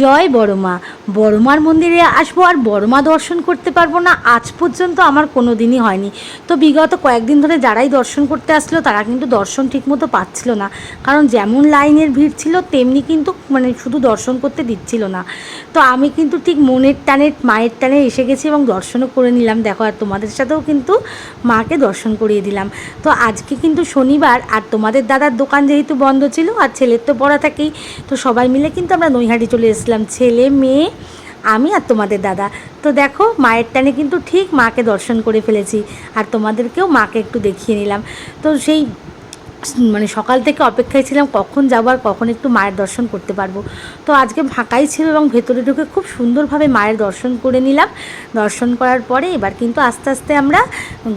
জয় বড়মা। বড়মার মন্দিরে আসব আর বড়মা দর্শন করতে পারব না, আজ পর্যন্ত আমার কোনো দিনই হয়নি। তো বিগত কয়েকদিন ধরে যারাই দর্শন করতে আসলো, তারা কিন্তু দর্শন ঠিকমতো পাচ্ছিল না। কারণ যেমন লাইনের ভিড় ছিল, তেমনি কিন্তু মানে শুধু দর্শন করতে দিচ্ছিল না। তো আমি কিন্তু ঠিক মনের টানে, মায়ের টানে এসে গেছি এবং দর্শনও করে নিলাম। দেখো, আর তোমাদের সাথেও কিন্তু মাকে দর্শন করিয়ে দিলাম। তো আজকে কিন্তু শনিবার, আর তোমাদের দাদার দোকান যেহেতু বন্ধ ছিল, আর ছেলের তো পড়া থাকেই, তো সবাই মিলে কিন্তু আমরা নৈহাটি চলে এসেছিলাম ছেলে, মেয়ে, আমি আর তোমাদের দাদা। তো দেখো, মায়ের টানে কিন্তু ঠিক মাকে দর্শন করে ফেলেছি। আর তোমাদেরকেও মাকে একটু দেখিয়ে নিলাম। তো সেই মানে সকাল থেকে অপেক্ষায় ছিলাম, কখন যাব আর কখন একটু মায়ের দর্শন করতে পারব। তো আজকে ফাঁকাই ছিল এবং ভেতরে ঢুকে খুব সুন্দরভাবে মায়ের দর্শন করে নিলাম। দর্শন করার পরে এবার কিন্তু আস্তে আস্তে আমরা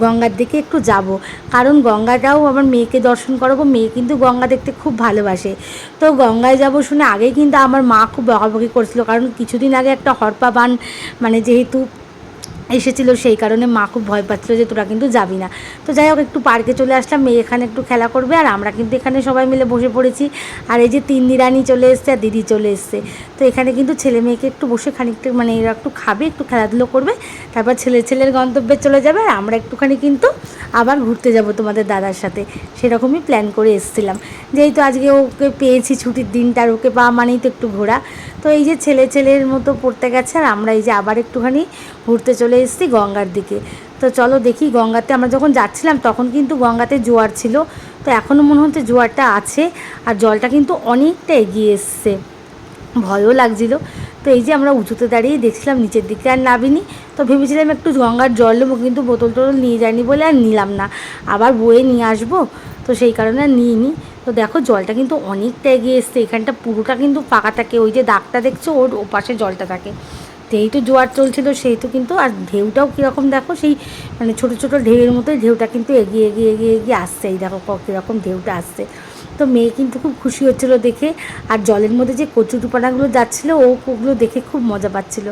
গঙ্গার দিকে একটু যাব। কারণ গঙ্গাটাও আমার মেয়েকে দর্শন করাবো, মেয়ে কিন্তু গঙ্গা দেখতে খুব ভালোবাসে। তো গঙ্গায় যাব শুনে আগেই কিন্তু আমার মা খুব বকাবকি করছিল। কারণ কিছুদিন আগে একটা হরপা বান মানে যেহেতু এসেছিল সেই কারণে মা খুব ভয় পাচ্ছিল যে তোরা কিন্তু যাবি না। তো যাই হোক, একটু পার্কে চলে আসলাম, মেয়ে এখানে একটু খেলা করবে আর আমরা কিন্তু এখানে সবাই মিলে বসে পড়েছি। আর এই যে তিন দিরানি চলে এসছে আর দিদি চলে এসছে। তো এখানে কিন্তু ছেলে মেয়েকে একটু বসে খানিকটা মানে এরা একটু খাবে, একটু খেলাধুলো করবে। তারপর ছেলে ছেলের গন্তব্যে চলে যাবে আর আমরা একটুখানি কিন্তু আবার ঘুরতে যাব তোমাদের দাদার সাথে। সেরকমই প্ল্যান করে এসেছিলাম। যেহেতু আজকে ওকে পেয়েছি ছুটির দিনটা আর ওকে পাওয়া মানেই তো একটু ঘোরা। তো এই যে ছেলে ছেলের মতো পড়তে গেছে আর আমরা এই যে আবার একটুখানি ঘুরতে চলে এসেছি গঙ্গার দিকে। তো চলো দেখি গঙ্গাতে আমরা যখন যাচ্ছিলাম তখন কিন্তু গঙ্গাতে জোয়ার ছিল। তো এখনও মনে হচ্ছে জোয়ারটা আছে আর জলটা কিন্তু অনেকটা এগিয়ে এসছে। ভয়ও লাগছিল। তো এই যে আমরা উঁচুতে দাঁড়িয়ে দেখছিলাম নিচের দিকে আর নাবিনি তো ভেবেছিলাম একটু গঙ্গার জল নেব কিন্তু বোতল টোতল নিয়ে যায়নি বলে আর নিলাম না। আবার বয়ে নিয়ে আসব। তো সেই কারণে আর নিইনি। তো দেখো জলটা কিন্তু অনেকটা এগিয়ে এসছে। এখানটা পুরোটা কিন্তু ফাঁকা থাকে। ওই যে দাগটা দেখছ ওর ওপাশে জলটা থাকে। যেহেতু জোয়ার চলছিল, সেই তো কিন্তু, আর ঢেউটাও কীরকম দেখো, সেই মানে ছোটো ছোটো ঢেউয়ের মতোই ঢেউটা কিন্তু এগিয়ে এগিয়ে এগিয়ে এগিয়ে আসছে এই দেখো কীরকম ঢেউটা আসছে। তো মেয়ে কিন্তু খুব খুশি হচ্ছিল দেখে। আর জলের মধ্যে যে কচুটুপানাগুলো যাচ্ছিল, ও ওগুলো দেখে খুব মজা পাচ্ছিল।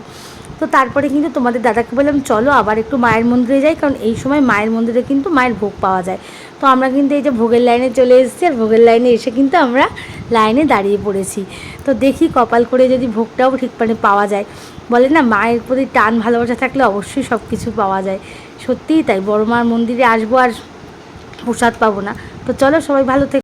তো তারপরে কিন্তু তোমাদের দাদাকে বললাম, চলো আবার একটু মায়ের মন্দিরে যাই, কারণ এই সময় মায়ের মন্দিরে কিন্তু মায়ের ভোগ পাওয়া যায়। তো আমরা কিন্তু এই যে ভোগের লাইনে চলে এসেছি, আর ভোগের লাইনে এসে কিন্তু আমরা লাইনে দাঁড়িয়ে পড়েছি। তো দেখি কপাল করে যদি ভোগটাও ঠিক মানে পাওয়া যায়। বলে না, মায়ের প্রতি টান ভালোবাসা থাকলে অবশ্যই সব কিছু পাওয়া যায়। সত্যিই তাই, বড় মার মন্দিরে আসব আর প্রসাদ পাবো না। তো চলো সবাই ভালো থেকে।